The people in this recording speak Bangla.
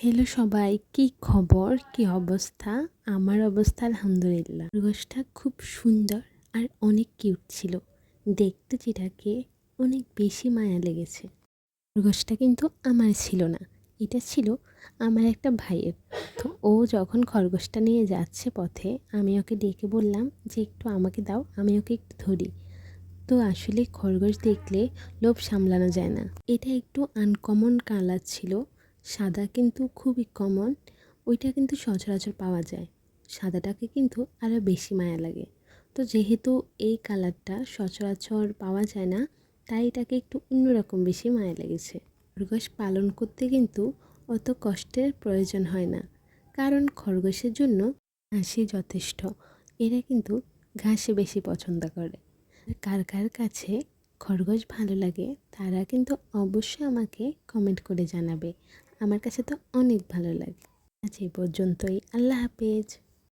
হ্যালো সবাই, কি খবর? কি অবস্থা? আমার অবস্থা আলহামদুলিল্লাহ। খরগোশটা খুব সুন্দর আর অনেক কিউট ছিল। দেখতে যেটাকে অনেক বেশি মায়া লেগেছে। খরগোশটা কিন্তু আমার ছিল না। এটা ছিল আমার একটা ভাইয়ের। তো ও যখন খরগোশটা নিয়ে যাচ্ছে পথে, আমি ওকে ডেকে বললাম যে, একটু আমাকে দাও, আমি ওকে একটু ধরি। তো আসলে খরগোশ দেখলে লোভ সামলানো যায় না। এটা একটু আনকমন কালার ছিল। সাদা কিন্তু খুবই কমন ওইটা কিন্তু সচরাচর পাওয়া যায়। সাদাটাকে কিন্তু আরও বেশি মায়া লাগে। তো যেহেতু এই কালারটা সচরাচর পাওয়া যায় না, তাই এটাকে একটু অন্যরকম বেশি মায়া লেগেছে। খরগোশ পালন করতে কিন্তু অত কষ্টের প্রয়োজন হয় না। কারণ খরগোশের জন্য ঘাসই যথেষ্ট, এরা কিন্তু ঘাসে বেশি পছন্দ করে। কার কার কাছে খরগোশ ভালো লাগে, তারা কিন্তু অবশ্যই আমাকে কমেন্ট করে জানাবে। আমার কাছে তো অনেক ভালো লাগে। আজ এই পর্যন্তই। আল্লাহ হাফেজ।